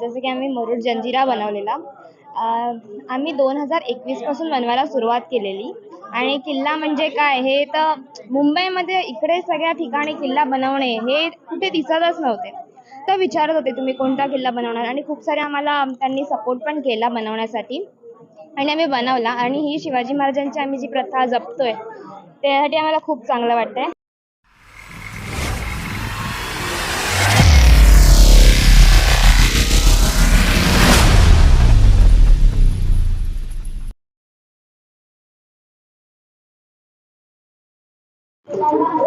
जसं की आम्ही मुरुड जंजिरा बनवलेला. आम्ही दोन हजार एकवीसपासून बनवायला सुरुवात केलेली. आणि किल्ला म्हणजे काय? हे तर मुंबईमध्ये इकडे सगळ्या ठिकाणी किल्ला बनवणे हे कुठे दिसतच नव्हते. तर विचारत होते तुम्ही कोणता किल्ला बनवणार? आणि खूप सारे आम्हाला त्यांनी सपोर्ट पण केला बनवण्यासाठी. आणि आम्ही बनवला. आणि ही शिवाजी महाराजांची आम्ही जी प्रथा जपतोय त्यासाठी आम्हाला खूप चांगलं वाटतंय.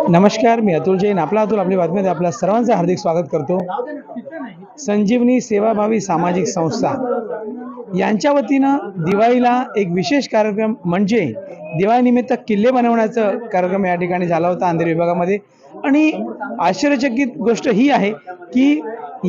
नमस्कार मी अतुल जैन. आपला अतुल आपली बातमीमध्ये आपल्या सर्वांचं हार्दिक स्वागत करतो. संजीवनी सेवाभावी सामाजिक संस्था. यांच्या वतीनं दिवाळीला एक विशेष कार्यक्रम म्हणजे दिवाळीनिमित्त किल्ले बनवण्याचा कार्यक्रम या ठिकाणी झाला होता अंधेरी विभागामध्ये. आणि आश्चर्यचकित गोष्ट ही आहे की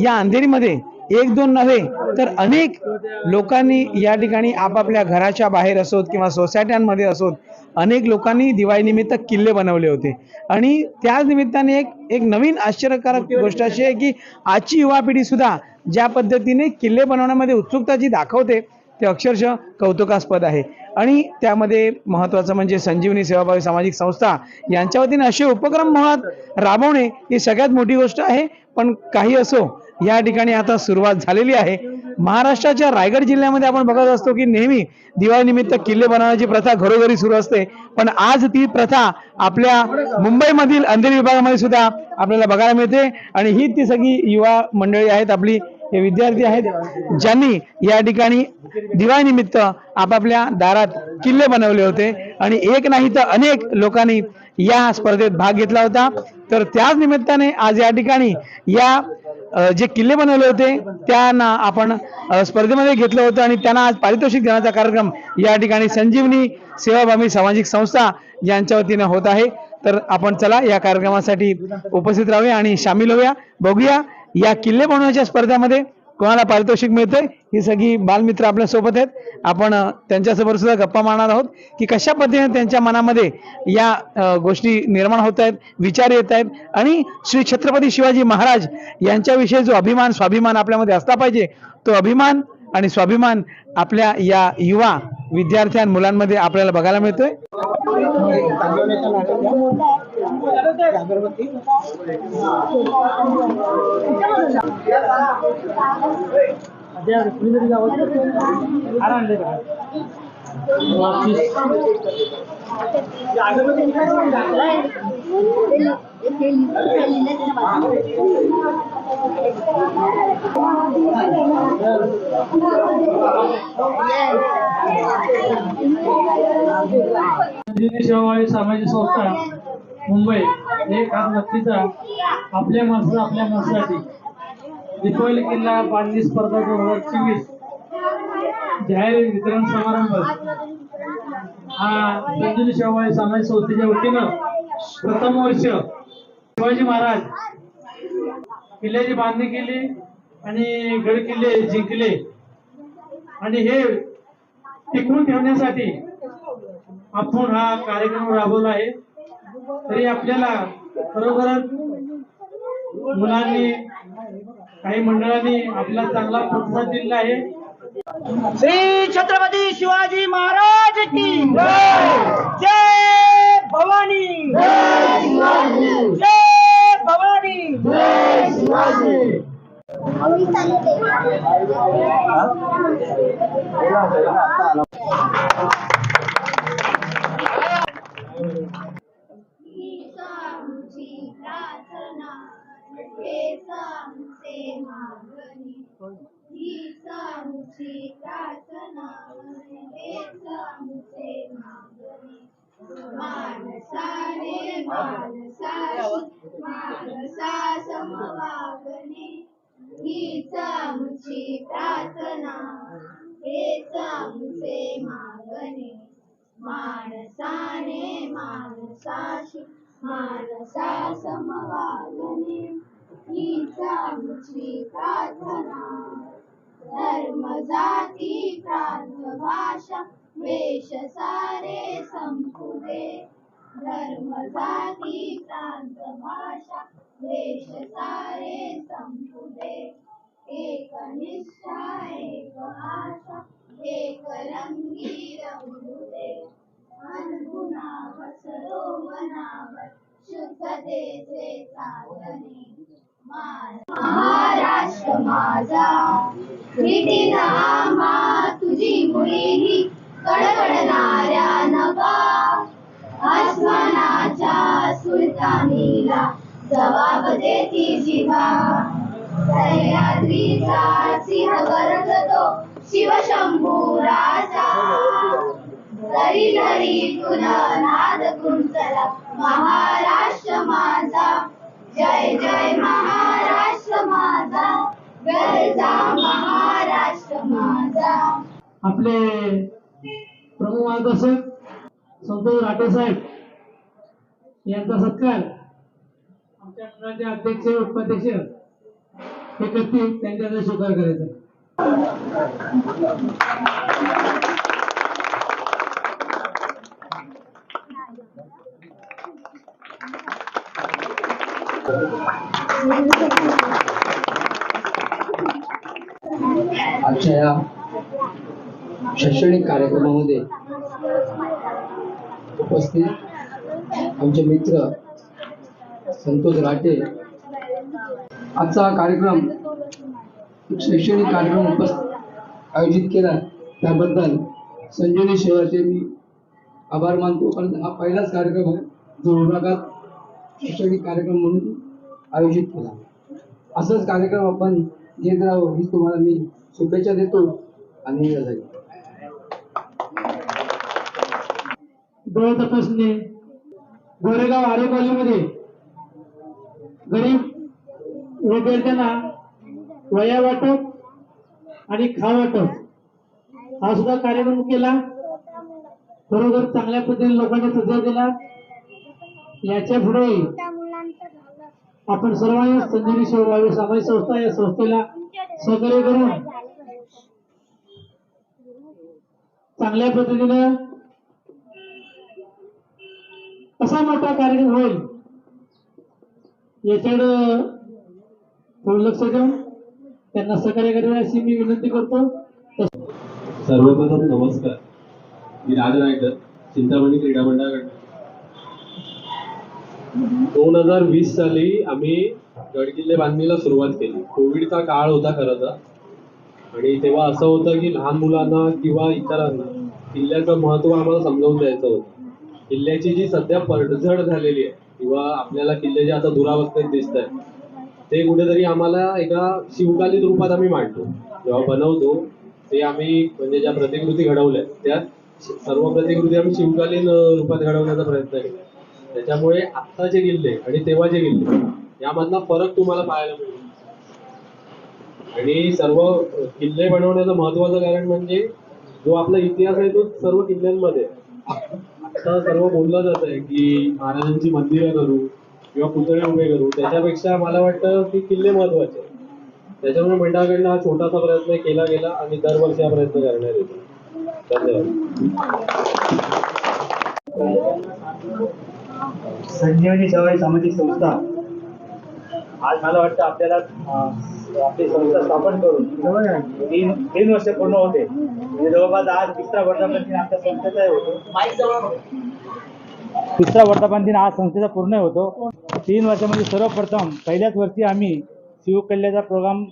या अंधेरीमध्ये एक दोन नव्हे तर अनेक लोकांनी या ठिकाणी आपापल्या घराच्या बाहेर असोत किंवा सोसायट्यांमध्ये असोत अनेक लोकांनी दिवाळीनिमित्त किल्ले बनवले होते. आणि त्याच निमित्ताने एक एक नवीन आश्चर्यकारक गोष्ट अशी आहे की आजची युवा पिढी सुद्धा ज्या पद्धतीने किल्ले बनवण्यामध्ये उत्सुकता जी दाखवते ते अक्षरशः कौतुकास्पद आहे. आणि त्यामध्ये महत्त्वाचं म्हणजे संजीवनी सेवाभावी सामाजिक संस्था यांच्या वतीने असे उपक्रम मुळात राबवणे ही सगळ्यात मोठी गोष्ट आहे. पण काही असो या ठिकाणी आता सुरुवात झालेली आहे. महाराष्ट्राच्या रायगड जिल्ह्यामध्ये आपण बघत असतो की नेहमी दिवाळीनिमित्त किल्ले बनवण्याची प्रथा घरोघरी सुरू असते. पण आज ती प्रथा आपल्या मुंबईमधील अंधेरी विभागामध्ये सुद्धा आपल्याला बघायला मिळते. आणि ही ती सगळी युवा मंडळी आहेत आपली हे विद्यार्थी आहेत ज्यांनी या ठिकाणी दिवाळीनिमित्त आपापल्या दारात किल्ले बनवले होते. आणि एक नाही तर अनेक लोकांनी या स्पर्धेत भाग घेतला होता. तर त्याच निमित्ताने आज या ठिकाणी या जे किल्ले बनवले होते त्यांना आपण स्पर्धेमध्ये घेतलं होतं. आणि त्यांना आज पारितोषिक देण्याचा कार्यक्रम या ठिकाणी संजीवनी सेवाभावी सामाजिक संस्था यांच्या वतीनं होत आहे. तर आपण चला या कार्यक्रमासाठी उपस्थित राहूया आणि सामील होऊया. बघूया या किल्ले बनवण्याच्या स्पर्धेमध्ये कोणाला पारितोषिक मिळतंय ही सगळी बालमित्र आपल्यासोबत आहेत. आपण त्यांच्यासोबत सुद्धा गप्पा मारणार आहोत की कशा पद्धतीने त्यांच्या मनामध्ये या गोष्टी निर्माण होत आहेत विचार येत आहेत. आणि श्री छत्रपती शिवाजी महाराज यांच्याविषयी जो अभिमान स्वाभिमान आपल्यामध्ये असला पाहिजे तो अभिमान आणि स्वाभिमान आपल्या या युवा विद्यार्थ्यां मुलांमध्ये आपल्याला बघायला मिळतोय. संजीवनी सामाजिक संस्था मुंबई एक हात नक्कीचा आपल्या माणसं आपल्या माणसासाठी दीपावली किल्ला बांधणी स्पर्धा दोन हजार चोवीस. जाहीर वितरण समारंभ. हा संजीवनी सेवाभावी सामाजिक संस्थेच्या वतीनं प्रथम वर्ष शिवाजी महाराज किल्ल्याची बांधणी केली आणि गड किल्ले जिंकले. आणि हे टिकवून ठेवण्यासाठी आपण हा कार्यक्रम राबवला आहे. तरी आपल्याला खरोखरच मुलांनी काही मंडळांनी आपला चांगला प्रतिसाद दिलेला आहे. श्री छत्रपती शिवाजी महाराज की जय। भवानी। जय भवानी। प्रार्थना हेच आमचे मागणी माणसाने माणसाशी माणसा समवागणे हीच आमची प्रार्थना हेच आमचे मागणे माणसाने माणसाशी माणसा समवागणे हीच आमची प्रार्थना. धर्म जाती प्रांत भाषा वेश सारे संपू दे धर्म जाती प्रांत भाषा वेश सारे संपुदे एक निष्ठा एक आशा एक रंगी रंगुदे अनगुणावर सरोवनावर शुद्धतेचे साधने. महाराष्ट्र माझा. प्रीतीन तुझी कडकडणाऱ्या नभा आसमानाच्या सुलतानीला जबाब देती जिव्हा सह्याद्रीचा सिंह गरजतो शिवशंभूराचा तरी दरी तुला नाद कुंचला महाराष्ट्र माझा. जय जय महाराष्ट्र माझा. महाराष्ट्र माझा. आपले प्रमुख मार्गदर्शक संतोष राठे साहेब यांचा सत्कार आमच्या मंडळाचे अध्यक्ष उपाध्यक्ष हे करतील त्यांच्या स्वीकार करायचा. आजच्या या शैक्षणिक कार्यक्रमामध्ये उपस्थित आमचे मित्र संतोष राटे आजचा कार्यक्रम शैक्षणिक कार्यक्रम उपस्थित आयोजित केला. त्याबद्दल संजीवनी सेवाचे मी आभार मानतो. कारण हा पहिलाच कार्यक्रम आहे. जो विभागात शैक्षणिक कार्यक्रम म्हणून आयोजित केला. असंच कार्यक्रम आपण घेत राहू ही तुम्हाला मी शुभेच्छा देतो आणि रजा डोळे तपासणे. गोरेगाव आरे कॉलेजमध्ये गरीब विद्यार्थ्यांना वया वाटप आणि खा वाटप. हा सुद्धा कार्यक्रम केला. बरोबर चांगल्या पद्धतीने लोकांनी प्रतिसाद दिला याच्यापुढे आपण सर्वांनी संजीवनी सेवा सामाजिक संस्था या संस्थेला सहकार्य करून चांगल्या पद्धतीनं कसा मोठा कार्यक्रम होईल याच्याकडं थोडं लक्ष देऊन त्यांना सहकार्य करावे अशी मी विनंती करतो. सर्वप्रथम नमस्कार. मी राज नायकर चिंतामणी क्रीडा मंडळाकडनं. दोन हजार वीस साली आम्ही गडकिल्ले बांधणीला सुरुवात केली. कोविडचा काळ होता खरं तर. आणि तेव्हा असं होतं की लहान मुलांना किंवा इतरांना किल्ल्याचं महत्त्व आम्हाला समजावून द्यायचं होतं. किल्ल्याची जी सध्या पडझड झालेली आहे किंवा आपल्याला किल्ले जे आता दुरावस्थेत दिसत आहे ते कुठेतरी आम्हाला एका शिवकालीन रूपात आम्ही मांडतो. जेव्हा बनवतो ते आम्ही म्हणजे ज्या प्रतिकृती घडवल्या त्या सर्व प्रतिकृती आम्ही शिवकालीन रूपात घडवण्याचा प्रयत्न केला. त्याच्यामुळे आत्ताचे किल्ले आणि तेव्हाचे किल्ले यामधला फरक तुम्हाला पाहायला मिळेल. आणि सर्व किल्ले बनवण्याचं महत्वाचं कारण म्हणजे जो आपला इतिहास आहे तो सर्व किल्ल्यांमध्ये आता सर्व बोललं जात आहे की महाराजांची मंदिरं करू किंवा पुतळे उभे करू त्याच्यापेक्षा मला वाटतं की किल्ले महत्त्वाचे त्याच्यामुळे मंडळाकडनं हा छोटासा प्रयत्न केला गेला आणि दरवर्षी हा प्रयत्न करण्यात येतो. धन्यवाद. संजीवनी सेवा सामाजिक संस्था. आज मला वाटतं आपल्याला आपली संस्था स्थापन करून तीन तीन वर्ष पूर्ण होते. म्हणजे जवळपास आज तिसरा वर्धापन दिन आमच्या संस्थेचा होतो. तिसरा वर्धापन दिन आज संस्थेचा पूर्ण होतो. तीन वर्षामध्ये सर्वप्रथम पहिल्याच वर्षी आम्ही शिवकल्याचा प्रोग्राम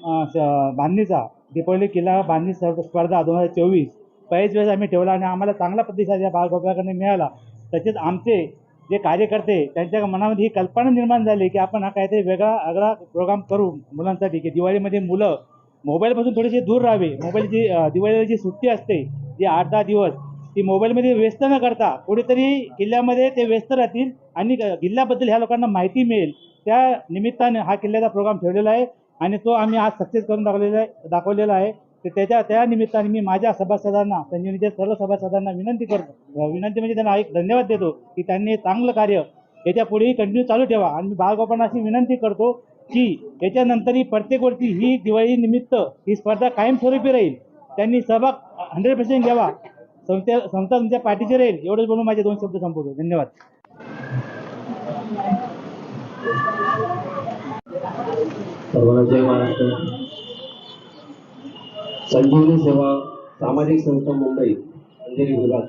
बांधणीचा दीपावली किल्ला बांधणी स्पर्धा स्पर्धा दोन हजार चोवीस पहिल्याच वेळेस आम्ही ठेवला आणि आम्हाला चांगला प्रतिसाद या बालगोपाळाकडे मिळाला. तसेच आमचे जे कार्यकर्ते त्यांच्या मनामध्ये ही कल्पना निर्माण झाली की आपण हा काहीतरी वेगळा आगळा प्रोग्राम करू मुलांसाठी की दिवाळीमध्ये मुलं मोबाईलपासून थोडेसे दूर राहावे. मोबाईलची दिवाळीला जी सुट्टी असते जी आठ दहा दिवस ती मोबाईलमध्ये व्यस्त न करता कुठेतरी किल्ल्यामध्ये ते व्यस्त राहतील आणि किल्ल्याबद्दल ह्या लोकांना माहिती मिळेल. त्या निमित्ताने हा किल्ल्याचा प्रोग्राम ठेवलेला आहे आणि तो आम्ही आज सक्सेस करून दाखवलेला आहे दाखवलेला आहे. ते त्याच्या त्या निमित्ताने मी माझ्या सभासदांना संजीवनीच्या सर्व सभासदांना विनंती करतो. विनंती म्हणजे त्यांना एक धन्यवाद देतो की त्यांनी चांगलं कार्य याच्या पुढेही कंटिन्यू चालू ठेवा. आणि मी बाळगोपांना अशी विनंती करतो की याच्यानंतरही प्रत्येक वर्षी ही दिवाळी निमित्त ही स्पर्धा कायमस्वरूपी राहील. त्यांनी सहभाग हंड्रेड पर्सेंट घ्यावा. संस्था संस्था तुमच्या पाठीचे राहील. एवढंच बोलून माझे दोन शब्द संपवतो. धन्यवाद. जय महाराष्ट्र. संजीवनी सेवा सामाजिक संस्था मुंबई अंधेरी विभाग.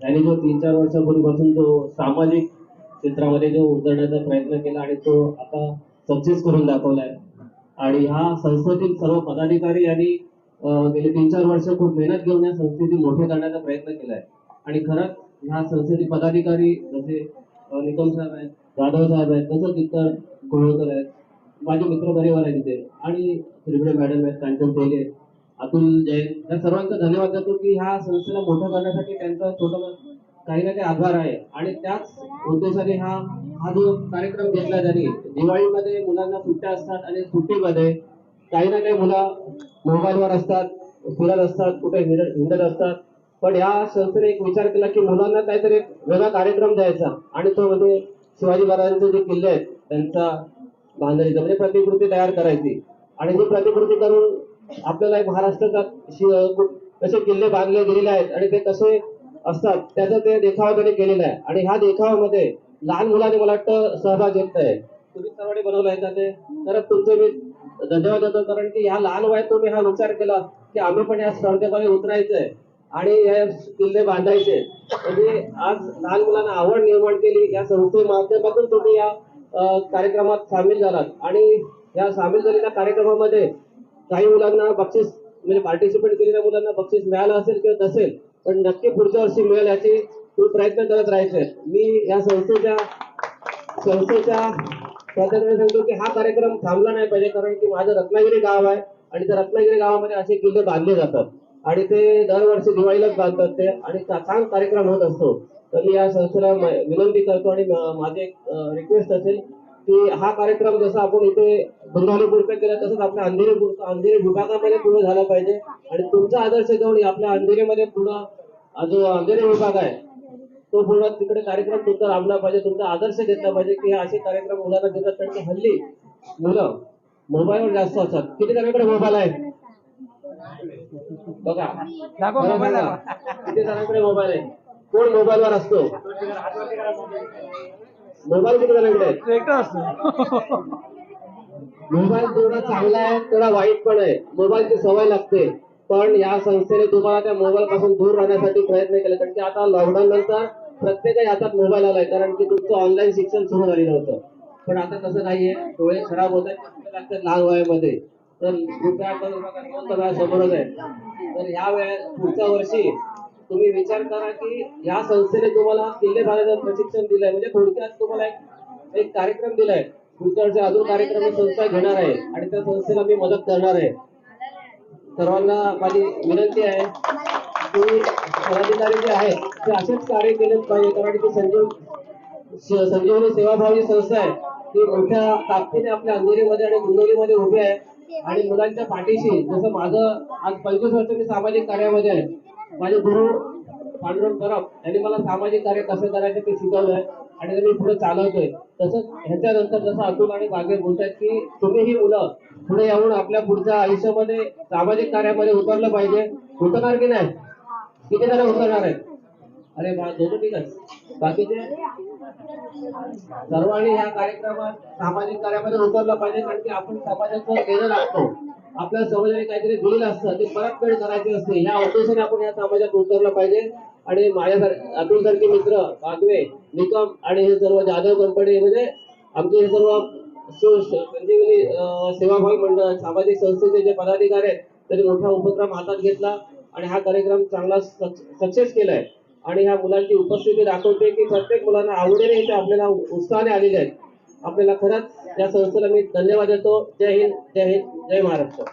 यांनी जो तीन चार वर्षापूर्वीपासून जो सामाजिक क्षेत्रामध्ये जो उतरण्याचा प्रयत्न केला आणि तो आता सक्सेस करून दाखवलाय. आणि ह्या संस्थेतील सर्व पदाधिकारी यांनी गेले तीन चार वर्ष खूप मेहनत घेऊन या संस्थेची मोठे करण्याचा प्रयत्न केलाय. आणि खरंच ह्या संस्थेचे पदाधिकारी जसे निकम साहेब आहेत जाधव साहेब आहेत तसंच इतर गोळकर आहेत माझे मित्र परिवार आहे तिथे आणि त्रिपुरे मॅडम आहेत त्यांच्या पहिले अतुल जैन या सर्वांचा धन्यवाद देतो की ह्या संस्थेला मोठं करण्यासाठी त्यांचा छोटा काही ना काही आधार आहे. आणि त्याच उद्देशाने हा हा जो कार्यक्रम घेतला त्यांनी दिवाळीमध्ये मुलांना सुट्ट्या असतात आणि सुट्टीमध्ये काही ना काही मुलं मोबाईलवर असतात फिरत असतात कुठे हिंडत हिंडत असतात. पण या संस्थेने एक विचार केला की मुलांना काहीतरी एक वेगळा कार्यक्रम द्यायचा. आणि तो म्हणजे शिवाजी महाराजांचे जे किल्ले आहेत त्यांचा बांधायचं म्हणजे प्रतिकृती तयार करायची. आणि ती प्रतिकृती करून आपल्याला एक महाराष्ट्राचा कसे किल्ले बांधले गेलेले आहेत आणि ते कसे असतात त्याचा ते देखावा त्यांनी केलेला आहे. आणि ह्या देखावामध्ये लहान मुलांनी मला वाटतं सहभाग घेत आहे. तुम्ही सर्वांनी बनवलं का ते? तर तुमचे मी धन्यवाद देतो. कारण की ह्या लहान वयात तुम्ही हा विचार केला की आम्ही पण या स्पर्धेमध्ये उतरायचंय आणि हे किल्ले बांधायचे. म्हणजे आज लहान मुलांना आवड निर्माण केली. या संस्थे माध्यमातून तुम्ही या कार्यक्रमात सामील झालात. आणि या सामील झालेल्या कार्यक्रमामध्ये काही मुलांना बक्षीस म्हणजे पार्टिसिपेट केलेल्या मुलांना बक्षीस मिळालं असेल किंवा नसेल पण नक्की पुढच्या वर्षी मिळेल याची प्रयत्न करत राहायचे. मी या संस्थेच्या संस्थेच्या स्वातंत्र्य सांगतो की हा कार्यक्रम थांबला नाही पाहिजे कारण की माझं रत्नागिरी गाव आहे आणि त्या रत्नागिरी गावामध्ये असे किल्ले बांधले जातात. आणि ते दरवर्षी दिवाळीलाच बांधतात ते. आणि चांग छान कार्यक्रम होत असतो. तर मी या संस्थेला विनंती करतो आणि माझे रिक्वेस्ट असेल की हा कार्यक्रम जसा आपण इथे बंगालीपुरता केला तसंच आपल्या अंधेरी अंधेरी विभागामध्ये पुढे झाला पाहिजे. आणि तुमचा आदर्श घेऊन आपल्या अंधेरीमध्ये हा जो अंधेरी विभाग आहे तो पूर्ण तिकडे कार्यक्रम तुमचा राबला पाहिजे. तुमचा आदर्श घेतला पाहिजे की असे कार्यक्रम मुलांना देतात. कारण की हल्ली मुलं मोबाईलवर जास्त असतात. किती जणांकडे मोबाईल आहे बघा. किती जणांकडे मोबाईल आहे कोण मोबाईलवर असतो? मोबाईल किती जणांकडे असतो. मोबाईल जेवढा चांगला आहे तेवढा वाईट पण आहे. मोबाईलची सवय लागते. पण या संस्थेने तुम्हाला त्या मोबाईल पासून दूर राहण्यासाठी प्रयत्न केले. कारण की आता लॉकडाऊन नंतर प्रत्येकाच्या हातात मोबाईल आलाय. कारण की तुमचं ऑनलाईन शिक्षण सुरू झालेलं होतं. पण आता तसं नाहीये. डोळे खराब होत आहेत. लहान वयामध्ये. तर कृपया समोरच आहे. तर ह्या वेळेस पुढच्या वर्षी तुम्ही विचार करा की या संस्थेने तुम्हाला किल्ले बांधण्याचं प्रशिक्षण दिलंय म्हणजे थोडक्यात तुम्हाला एक एक कार्यक्रम दिलाय. पुढच्या अजून कार्यक्रम संस्था घेणार आहे आणि त्या संस्थेला मी मदत करणार आहे. सर्वांना माझी विनंती आहे की पदाधिकारी जे आहेत ते असेच कार्य केलेच पाहिजे कारण की संजीव संजीवनी सेवाभावी संस्था आहे. ती मोठ्या ताकदीने आपल्या अंधेरीमध्ये आणि गुंडोलीमध्ये उभी आहे. आणि मुलांच्या पाठीशी जसं माझं आज पंचवीस वर्ष मी सामाजिक कार्यामध्ये आहे माझे गुरु पांडुरंग परब यांनी मला सामाजिक कार्य कसं करायचं ते शिकवलंय आणि ते मी पुढे चालवतोय. तसंच ह्याच्यानंतर जसं अतुल आणि बागे बोलतात की तुम्ही ही मुलं पुढे येऊन आपल्या पुढच्या आयुष्यामध्ये सामाजिक कार्यामध्ये उतरलं पाहिजे. उतरणार की नाही? किती जण उतरणार आहेत? अरे दोघं ठीक आहे बाकीचे सर्वांनी या कार्यक्रमात सामाजिक कार्यामध्ये उतरलं पाहिजे कारण की आपण समाजाचं केलं लागतो. आपल्या समाजाने काहीतरी दिलेलं असतं ते परतफेड करायची असते. या उद्देशाने आपण या समाजात उतरलं पाहिजे. आणि माझ्यासारखे अतुल सारखे मित्र बागवे निकम आणि हे सर्व जाधव कंपनी म्हणजे आमचे हे सर्व संजीवनी सेवाभावी मंडळ सामाजिक संस्थेचे जे पदाधिकारी आहेत त्यांनी मोठा उपक्रम हातात घेतला. आणि हा कार्यक्रम चांगला सक्सेस केलाय. आणि ह्या मुलांची उपस्थिती दाखवते की प्रत्येक मुलांना आवडीने इथे आपल्याला उत्साहाने आलेले आहेत. आपल्याला खरंच या संस्थेला मी धन्यवाद देतो. जय हिंद जय हिंद जय महाराष्ट्र.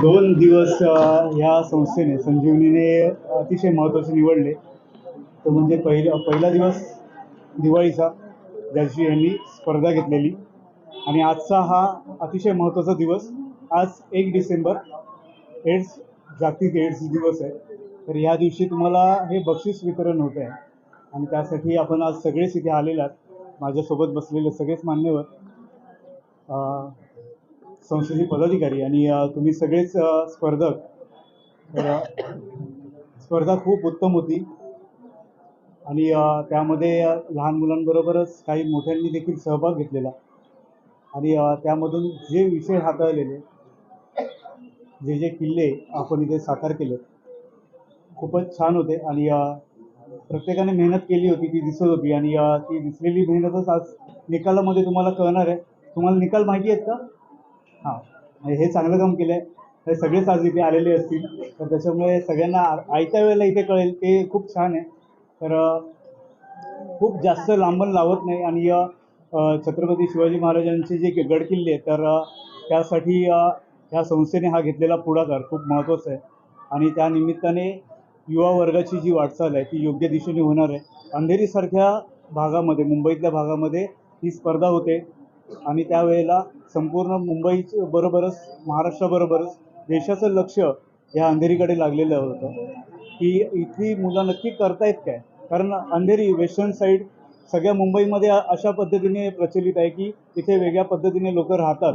दोन दिवस या ह्या संस्थेने संजीवनीने अतिशय महत्त्वाचे निवडले. तो म्हणजे पहिला पहिला दिवस दिवाळीचा ज्या दिवशी यांनी स्पर्धा घेतलेली. आणि आजचा हा अतिशय महत्त्वाचा दिवस. आज एक डिसेंबर. एड्स जागतिक एड्स दिवस आहे. तर ह्या दिवशी तुम्हाला हे बक्षीस वितरण होत आहे. आणि त्यासाठी आपण आज सगळेच इथे आलेले आहात. माझ्यासोबत बसलेले सगळेच मान्यवर संस्थेचे पदाधिकारी आणि तुम्ही सगळेच स्पर्धक. तर स्पर्धा खूप उत्तम होती. आणि त्यामध्ये लहान मुलांबरोबरच काही मोठ्यांनी देखील सहभाग घेतलेला. आणि त्यामधून जे विषय हाताळलेले जे जे किल्ले आपण इथे साकार केले खूपच छान होते. आणि प्रत्येकाने मेहनत केली होती ती दिसत होती. आणि ती दिसलेली मेहनतच आज निकालामध्ये तुम्हाला कळणार आहे. तुम्हाला निकाल माहिती आहेत का? हां. म्हणजे हे चांगलं काम केलं आहे हे सगळेच आज इथे आलेले असतील. तर त्याच्यामुळे सगळ्यांना आयत्या वेळेला इथे कळेल. ते खूप छान आहे. तर खूप जास्त लांबण लावत नाही. आणि छत्रपती शिवाजी महाराजांचे जे गडकिल्ले आहेत तर त्यासाठी ह्या संस्थेने हा घेतलेला पुढाकार खूप महत्त्वाचा आहे. आणि त्या निमित्ताने युवा वर्गाची जी वाटचाल आहे ती योग्य दिशेने होणार आहे. अंधेरीसारख्या भागामध्ये मुंबईतल्या भागामध्ये ही स्पर्धा होते. आणि त्यावेळेला संपूर्ण मुंबईच बरोबरच महाराष्ट्राबरोबरच देशाचं लक्ष या अंधेरीकडे लागलेलं होतं. की इथली मुलं नक्की करतायत काय? कारण अंधेरी वेस्टर्न साईड सगळ्या मुंबईमध्ये अशा पद्धतीने प्रचलित आहे की इथे वेगळ्या पद्धतीने लोक राहतात.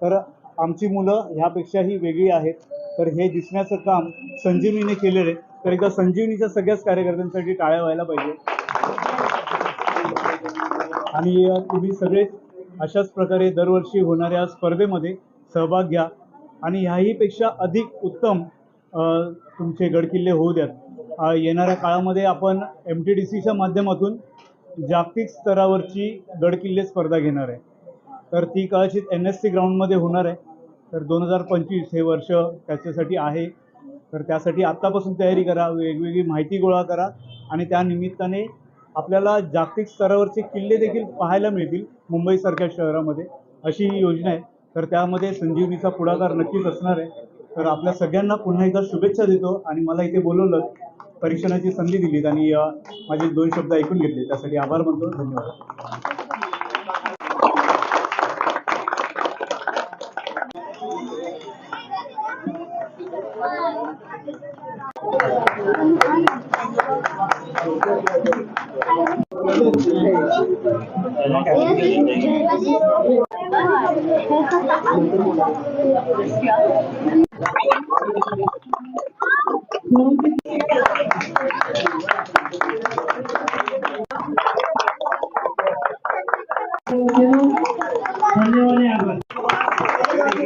तर आमची मुलं ह्यापेक्षाही वेगळी आहेत. तर हे दिसण्याचं काम संजीवनीने केलेलं आहे. तर एकदा संजीवनीच्या सगळ्याच कार्यकर्त्यांसाठी टाळ्या व्हायला पाहिजे. आणि तुम्ही सगळे अशाच प्रकारे दरवर्षी होणाऱ्या स्पर्धेमध्ये सहभाग घ्या. आणि ह्याहीपेक्षा अधिक उत्तम तुमचे गडकिल्ले होऊ द्यात. येणाऱ्या काळामध्ये आपण एम टी डी सीच्या माध्यमातून जागतिक स्तरावरची गडकिल्ले स्पर्धा घेणार आहे. तर ती कदाचित एन एस सी ग्राउंडमध्ये होणार आहे. तर दोन हजार पंचवीस हे वर्ष त्याच्यासाठी आहे. तर त्यासाठी आत्तापासून तयारी करा वेगवेगळी माहिती गोळा करा आणि त्या निमित्ताने आपल्याला जागतिक स्तरावरचे किल्ले देखील पाहायला मिळतील मुंबईसारख्या शहरामध्ये. अशी ही योजना आहे. तर त्यामध्ये संजीवनीचा पुढाकार नक्कीच असणार आहे. तर आपल्या सगळ्यांना पुन्हा एकदा शुभेच्छा देतो आणि मला इथे बोलवलं परीक्षणाची संधी दिलीत आणि माझे दोन शब्द ऐकून घेतले. त्यासाठी आभार मानतो. धन्यवाद.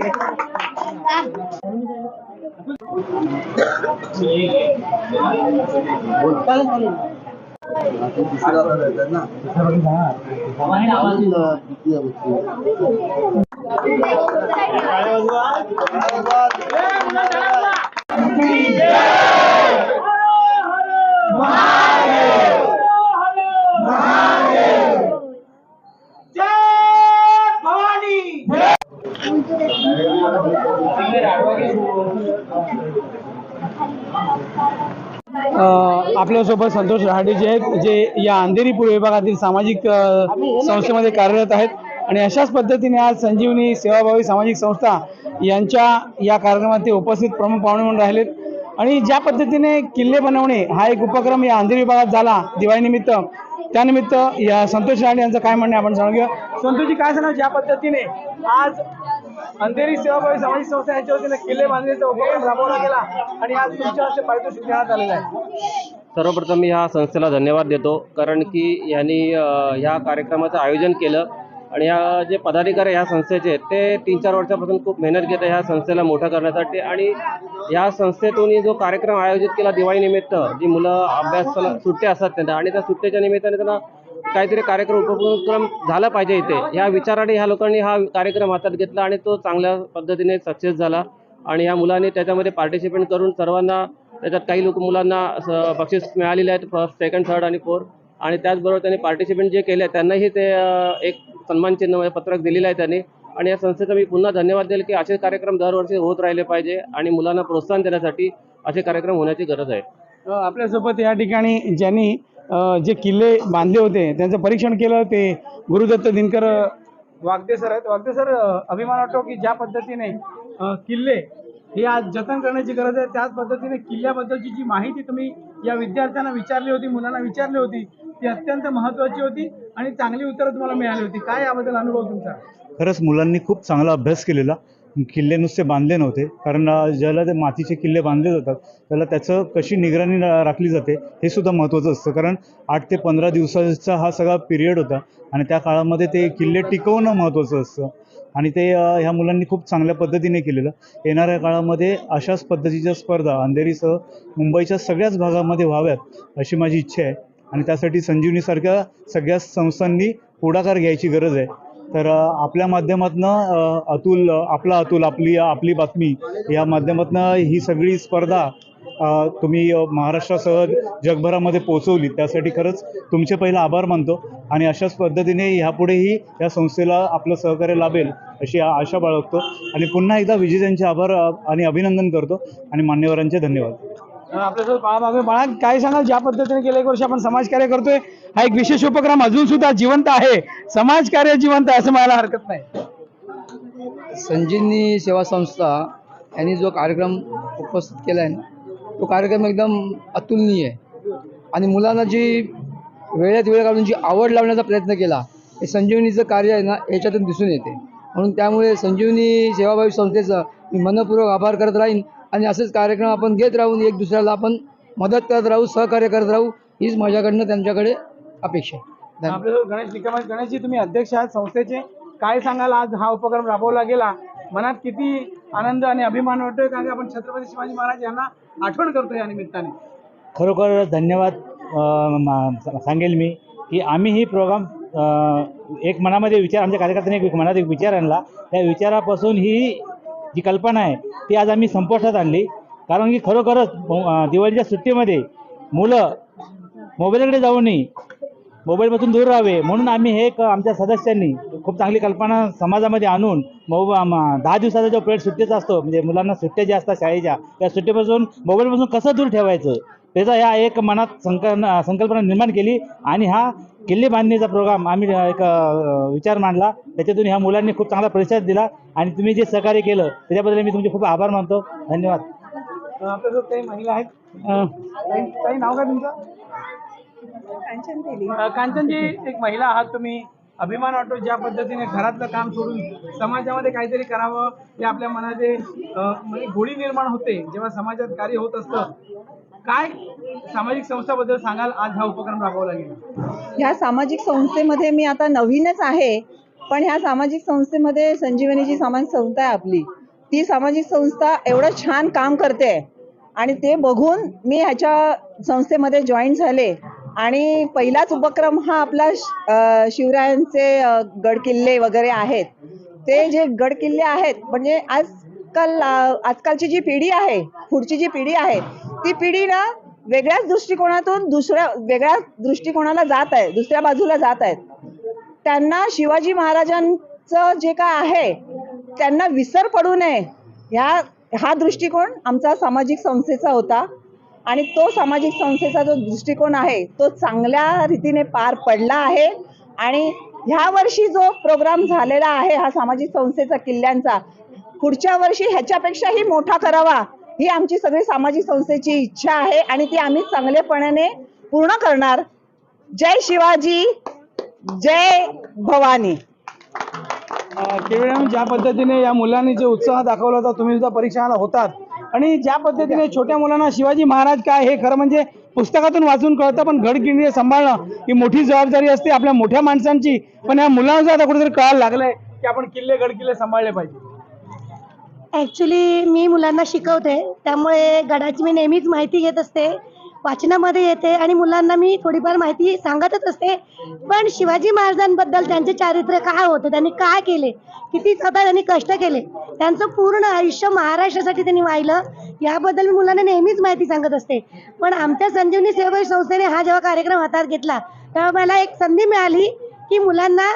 आभार जय भवानी अ, आपल्यासोबत संतोष रहाडे जे आहेत जे या अंधेरी पूर्व विभागातील सामाजिक संस्थेमध्ये कार्यरत आहेत. आणि अशाच पद्धतीने आज संजीवनी सेवाभावी सामाजिक संस्था यांच्या या कार्यक्रमात ते उपस्थित प्रमुख पाहुणे म्हणून राहिलेत. आणि ज्या पद्धतीने किल्ले बनवणे हा एक उपक्रम या अंधेरी विभागात झाला दिवाळीनिमित्त त्यानिमित्त या संतोष रहाडे यांचं काय म्हणणे आपण जाणून घेऊया. संतोषजी काय सांगा ज्या पद्धतीने आज अंधेरी सेवाभावी सामाजिक संस्था यांच्या वतीने किल्ले बांधण्याचा उपक्रम राबवला गेला आणि आज तुमच्या हस्ते पारितोषिक देण्यात आलेलं आहे. सर्वप्रथम मी ह्या संस्थेला धन्यवाद देतो कारण की यांनी ह्या कार्यक्रमाचं आयोजन केलं आणि या जे पदाधिकारी ह्या संस्थेचे आहेत ते तीन चार वर्षापासून खूप मेहनत घेत आहे ह्या संस्थेला मोठं करण्यासाठी आणि या संस्थेतून जो कार्यक्रम आयोजित केला दिवाळीनिमित्त जी मुलं अभ्यास सुट्ट्या असतात त्यांना आणि त्या सुट्ट्याच्या निमित्ताने त्यांना काहीतरी कार्यक्रम उपक्रम झाला पाहिजे इथे. ह्या विचाराने ह्या लोकांनी हा कार्यक्रम हातात घेतला आणि तो चांगल्या पद्धतीने सक्सेस झाला. आणि या मुलांनी त्याच्यामध्ये पार्टिसिपेट करून सर्वांना त्याच्यात काही लोक मुलांना असं बक्षीस मिळालेले आहेत फर्स्ट सेकंड थर्ड आणि फोर्थ आणि त्याचबरोबर त्यांनी पार्टिसिपेंट जे केले त्यांनाही ते एक सन्मानचिन्ह म्हणजे पत्रक दिलेलं आहे त्यांनी. आणि या संस्थेचा मी पुन्हा धन्यवाद देईल की असे कार्यक्रम दरवर्षी होत राहिले पाहिजे आणि मुलांना प्रोत्साहन देण्यासाठी असे कार्यक्रम होण्याची गरज आहे. आपल्यासोबत या ठिकाणी ज्यांनी जे किल्ले बांधले होते त्यांचं परीक्षण केलं ते गुरुदत्त दिनकर अ, वागदे सर आहेत. वागदे सर अभिमान वाटतो की ज्या पद्धतीने किल्ले हे आज जतन करण्याची गरज आहे त्याच पद्धतीने किल्ल्याबद्दलची जी माहिती तुम्ही या विद्यार्थ्यांना विचारली होती मुलांना विचारली होती ती अत्यंत महत्त्वाची होती आणि चांगली उत्तरं तुम्हाला मिळाली होती. काय याबद्दल अनुभव तुमचा? खरंच मुलांनी खूप चांगला अभ्यास केलेला. किल्ले नुसते बांधले नव्हते. कारण ज्याला ते मातीचे किल्ले बांधले जातात त्याला त्याचं कशी निगराणी रा- राखली जाते हे सुद्धा महत्त्वाचं असतं. कारण आठ ते पंधरा दिवसाचा हा सगळा पिरियड होता आणि त्या काळामध्ये ते किल्ले टिकवणं महत्त्वाचं असतं. आणि ते ह्या मुलांनी खूप चांगल्या पद्धतीने केलेलं. येणाऱ्या काळामध्ये अशाच पद्धतीच्या स्पर्धा अंधेरीसह मुंबईच्या सगळ्याच भागामध्ये व्हाव्यात अशी माझी इच्छा आहे. आणि त्यासाठी संजीवनीसारख्या सगळ्या संस्थांनी पुढाकार घ्यायची गरज आहे. तर आपल्या माध्यमातनं अतुल आपला अतुल आपली आपली बातमी या माध्यमातनं ही सगळी स्पर्धा तुम्ही महाराष्ट्रासह जगभरामध्ये पोहोचवली. त्यासाठी खरंच तुमचे पहिला आभार मानतो आणि अशाच पद्धतीने ह्यापुढेही या संस्थेला आपलं सहकार्य लाभेल अशी आशा बाळगतो. आणि पुन्हा एकदा विजेत्यांचे आभार आणि अभिनंदन करतो आणि मान्यवरांचे धन्यवाद. आपल्यासोबत बाळा बाळा काय सांगाल? ज्या पद्धतीने गेल्या एक वर्ष आपण समाजकार्य करतोय हा एक विशेष उपक्रम अजून सुद्धा जिवंत आहे. समाजकार्य जिवंत आहे असं म्हणायला हरकत नाही. संजीवनी सेवा संस्था यांनी जो कार्यक्रम उपस्थित केला आहे ना तो कार्यक्रम एकदम अतुलनीय आहे. आणि मुलांना जी वेळेत वेळ काढून जी आवड लावण्याचा प्रयत्न केला हे संजीवनीचं कार्य आहे ना याच्यातून दिसून येते. म्हणून त्यामुळे संजीवनी सेवाभावी संस्थेचं मी मनपूर्वक आभार करत राहीन. आणि असेच कार्यक्रम आपण घेत राहून एक दुसऱ्याला आपण मदत करत राहू सहकार्य करत राहू हीच माझ्याकडनं त्यांच्याकडे अपेक्षा गणेश निकम गणेशजी तुम्ही अध्यक्ष आहात संस्थेचे. काय सांगाल आज हा उपक्रम राबवला गेला? मनात किती आनंद आणि अभिमान वाटतोय? कारण आपण छत्रपती शिवाजी महाराज यांना आठवण करतो या निमित्ताने. खरोखर धन्यवाद सांगेल मी की आम्ही ही प्रोग्राम एक मनामध्ये विचार आमच्या कार्यकर्त्यांनी एक मनात एक विचार आणला. त्या विचारापासून ही जी कल्पना आहे ती आज आम्ही संपुष्टात आणली. कारण की खरोखरच दिवाळीच्या सुट्टीमध्ये मुलं मोबाईलकडे जाऊ नये मोबाईलपासून दूर राहावे. म्हणून आम्ही हे एक आमच्या सदस्यांनी खूप चांगली कल्पना समाजामध्ये आणून मोबा दहा दिवसाचा जो पिरियड सुट्टीचा असतो म्हणजे मुलांना सुट्ट्या ज्या असतात शाळेच्या त्या सुट्टीपासून मोबाईलपासून कसं दूर ठेवायचं? त्याचा ह्या एक मनात संकल्प संकल्पना निर्माण केली आणि हा किल्ले बांधणीचा प्रोग्राम आम्ही एक विचार मांडला. त्याच्यातून ह्या मुलांनी खूप चांगला प्रतिसाद दिला आणि तुम्ही जे सहकार्य केलं त्याच्याबद्दल मी तुमचे खूप आभार मानतो. धन्यवाद. आपल्यासोबत काही महिला आहेत? अ, काही काही नाव काय तुमचं? अ, कांचनजी एक महिला आहात तुम्ही. अभिमान वाटतो ज्या पद्धतीने घरातलं काम सोडून समाजामध्ये काहीतरी करावं हे आपल्या मनाचे म्हणजे गोडी निर्माण होते जेव्हा समाजात कार्य होत असतं. काय सामाजिक संस्थाबद्दल सांगाल? आज हा उपक्रम राबवला गेला ह्या सामाजिक संस्थेमध्ये मी आता नवीनच आहे पण ह्या सामाजिक संस्थेमध्ये संजीवनीची सामाजिक संस्था आहे आपली. ती सामाजिक संस्था एवढं छान काम करते आणि ते बघून मी ह्याच्या संस्थेमध्ये जॉईन झाले. आणि पहिलाच उपक्रम हा आपला शिवरायांचे गड गडकिल्ले वगैरे आहेत. ते जे गडकिल्ले आहेत म्हणजे आजकाल आजकालची जी पिढी आहे पुढची जी पिढी आहे ती पिढी ना वेगळ्याच दृष्टिकोनातून दुसऱ्या वेगळ्या दृष्टिकोनाला जात आहे दुसऱ्या बाजूला जात आहेत. त्यांना शिवाजी महाराजांचं जे काय आहे त्यांना विसर पडू नये ह्या हा दृष्टिकोन आमचा सामाजिक संस्थेचा होता. आणि तो सामाजिक संस्थेचा जो दृष्टिकोन आहे तो चांगल्या रीतीने पार पडला आहे. आणि ह्या वर्षी जो प्रोग्राम झालेला आहे हा सामाजिक संस्थेचा किल्ल्यांचा पुढच्या वर्षी ह्याच्यापेक्षाही मोठा करावा ही आमची सगळी सामाजिक संस्थेची इच्छा आहे आणि ती आम्ही चांगलेपणाने पूर्ण करणार. जय शिवाजी जय भवानी. केवळ ज्या पद्धतीने या मुलांनी जे उत्साह दाखवला होता तुम्ही सुद्धा परीक्षा होतात. आणि ज्या पद्धतीने छोट्या मुलांना शिवाजी महाराज काय हे खरं म्हणजे पुस्तकातून वाचून कळतं पण गडकिंडी सांभाळणं ही मोठी जबाबदारी असते आपल्या मोठ्या माणसांची. पण या मुलांना आता कुठेतरी कळायला लागलंय की आपण किल्ले गडकिल्ले सांभाळले पाहिजे. ॲक्च्युली मी मुलांना शिकवते त्यामुळे गडाची मी नेहमीच माहिती घेत असते. वाचनामध्ये येते आणि मुलांना मी थोडीफार माहिती सांगतच असते. पण शिवाजी महाराजांबद्दल त्यांचे चारित्र्य काय होते? त्यांनी काय केले? किती स्वतः त्यांनी कष्ट केले? त्यांचं पूर्ण आयुष्य महाराष्ट्रासाठी त्यांनी वाहिलं. याबद्दल मी मुलांना नेहमीच माहिती सांगत असते. पण आमच्या संजीवनी सेवा संस्थेने हा जेव्हा कार्यक्रम हातात घेतला तेव्हा मला एक संधी मिळाली की मुलांना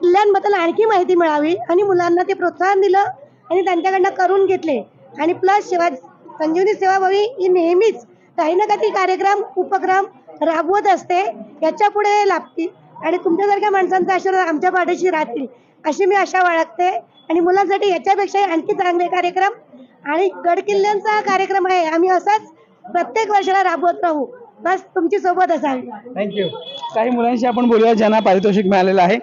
किल्ल्यांबद्दल आणखी माहिती मिळावी आणि मुलांना ते प्रोत्साहन दिलं आणि त्यांच्याकडनं करून घेतले. आणि प्लस शिवाजी संजीवनी सेवाभावी ही नेहमीच काही ना काही कार्यक्रम उपक्रम राबवत असते. याच्यापुढे लाभतील आणि तुमच्यासारख्या माणसांचा आशीर्वाद आमच्या पाठीशी राहतील अशी मी आशा बाळगते. आणि मुलांसाठी याच्यापेक्षाही आणखी चांगले कार्यक्रम आणि गडकिल्ल्यांचा कार्यक्रम आहे. आम्ही असाच प्रत्येक वर्षाला राबवत राहू. बस तुमची सोबत असावी. थँक्यू काही मुलांशी आपण बोलूया ज्यांना पारितोषिक मिळालेलं आहे.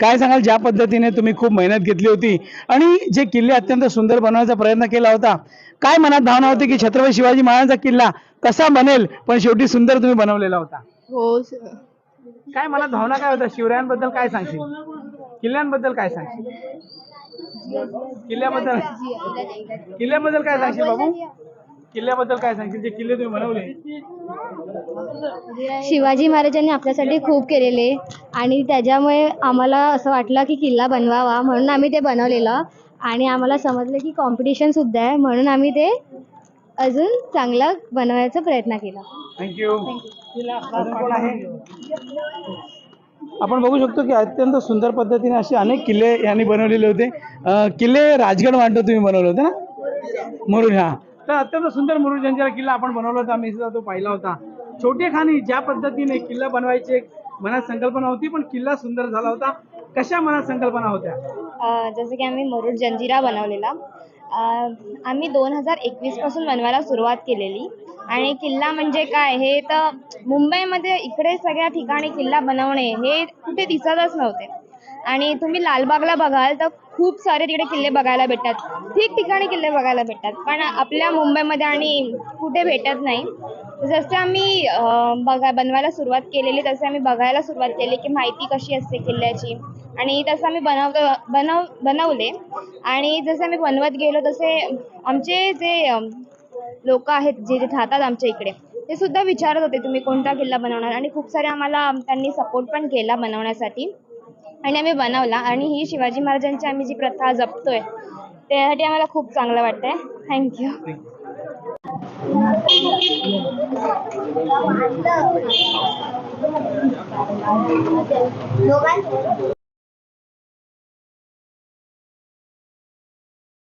काय सांगाल ज्या पद्धतीने तुम्ही खूप मेहनत घेतली होती आणि जे किल्ले अत्यंत सुंदर बनवण्याचा प्रयत्न केला होता काय मनात भावना होती की छत्रपती शिवाजी महाराजांचा किल्ला कसा बनेल पण शेवटी सुंदर तुम्ही बनवलेला होता? हो काय मनात भावना काय होता शिवरायांबद्दल काय सांगशील? किल्ल्यांबद्दल काय सांगशील? किल्ल्याबद्दल किल्ल्याबद्दल काय सांगशील बाबू? किल्ल्याबद्दल काय सांगशील? जे किल्ले तुम्ही बनवले. शिवाजी महाराजांनी आपल्यासाठी खूप केलेले आणि त्याच्यामुळे आम्हाला असं वाटलं की किल्ला बनवावा म्हणून आम्ही ते बनवलेलं. आणि आम्हाला समजलं की कॉम्पिटिशन सुद्धा आहे म्हणून आम्ही ते अजून चांगलं बनवायचा प्रयत्न केला. थँक्यू आपण बघू शकतो की अत्यंत सुंदर पद्धतीने असे अनेक किल्ले यांनी बनवलेले होते. किल्ले राजगड वांटो तुम्ही बनवले होते ना? मुरुड हा. तर अत्यंत सुंदर मुरुड जंजिरा किल्ला आपण बनवला होता. मी सुद्धा तो पाहिला होता. छोटे खानी ज्या पद्धतीने किल्ला बनवायची एक मनात संकल्पना होती पण किल्ला सुंदर झाला होता. कशा मनात संकल्पना होत्या? जसं की आम्ही मुरुड जंजिरा बनवलेला आम्ही दोन हजार एकवीसपासून बनवायला सुरुवात केलेली. आणि किल्ला म्हणजे काय? हे तर मुंबईमध्ये इकडे सगळ्या ठिकाणी किल्ला बनवणे हे कुठे दिसतच नव्हते. आणि तुम्ही लालबागला बघाल तर खूप सारे तिकडे किल्ले बघायला भेटतात. ठिकठिकाणी किल्ले बघायला भेटतात पण आपल्या मुंबईमध्ये आणि कुठे भेटत नाही. जसं आम्ही बघा बनवायला सुरुवात केलेली तसे आम्ही बघायला सुरुवात केली की माहिती कशी असते किल्ल्याची. आणि तसं आम्ही बनव बनव बनवले. आणि जसं आम्ही बनवत गेलो तसे आमचे जे लोक आहेत जे जे राहतात आमच्या इकडे ते सुद्धा विचारत होते तुम्ही कोणता किल्ला बनवणार? आणि खूप सारे आम्हाला त्यांनी सपोर्ट पण केला बनवण्यासाठी. आणि आम्ही बनवला. आणि ही शिवाजी महाराजांची आम्ही जी प्रथा जपतोय त्यासाठी आम्हाला खूप चांगलं वाटतंय. थँक्यू